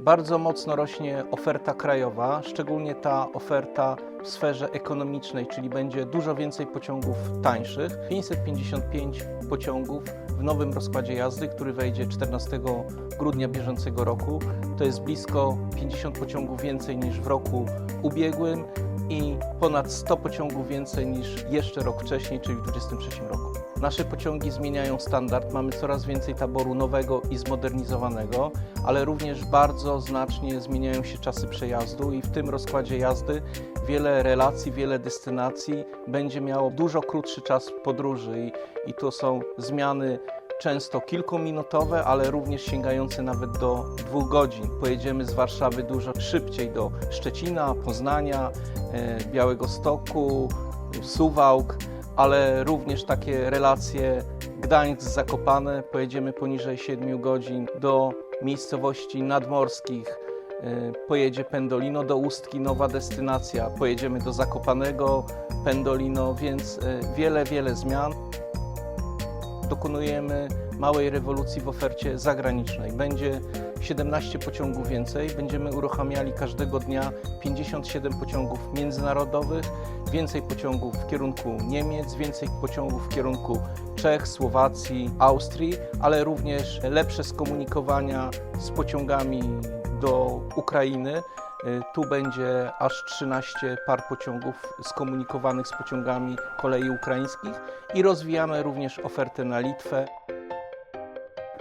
Bardzo mocno rośnie oferta krajowa, szczególnie ta oferta w sferze ekonomicznej, czyli będzie dużo więcej pociągów tańszych. 555 pociągów w nowym rozkładzie jazdy, który wejdzie 14 grudnia bieżącego roku. To jest blisko 50 pociągów więcej niż w roku ubiegłym i ponad 100 pociągów więcej niż jeszcze rok wcześniej, czyli w 2023 roku. Nasze pociągi zmieniają standard, mamy coraz więcej taboru nowego i zmodernizowanego, ale również bardzo znacznie zmieniają się czasy przejazdu i w tym rozkładzie jazdy wiele relacji, wiele destynacji będzie miało dużo krótszy czas podróży i, i to są zmiany często kilkuminutowe, ale również sięgające nawet do dwóch godzin. Pojedziemy z Warszawy dużo szybciej do Szczecina, Poznania, e, Białego Stoku, Suwałk, ale również takie relacje Gdańsk-Zakopane. Pojedziemy poniżej 7 godzin do miejscowości nadmorskich. E, Pojedzie Pendolino do Ustki, nowa destynacja. Pojedziemy do Zakopanego, Pendolino, więc e, wiele, wiele zmian dokonujemy małej rewolucji w ofercie zagranicznej. Będzie 17 pociągów więcej, będziemy uruchamiali każdego dnia 57 pociągów międzynarodowych, więcej pociągów w kierunku Niemiec, więcej pociągów w kierunku Czech, Słowacji, Austrii, ale również lepsze skomunikowania z pociągami do Ukrainy. Y, Tu będzie aż 13 par pociągów skomunikowanych z pociągami kolei ukraińskich i rozwijamy również ofertę na Litwę.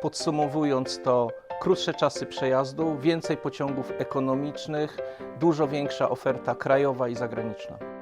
Podsumowując to, krótsze czasy przejazdu, więcej pociągów ekonomicznych, dużo większa oferta krajowa i zagraniczna.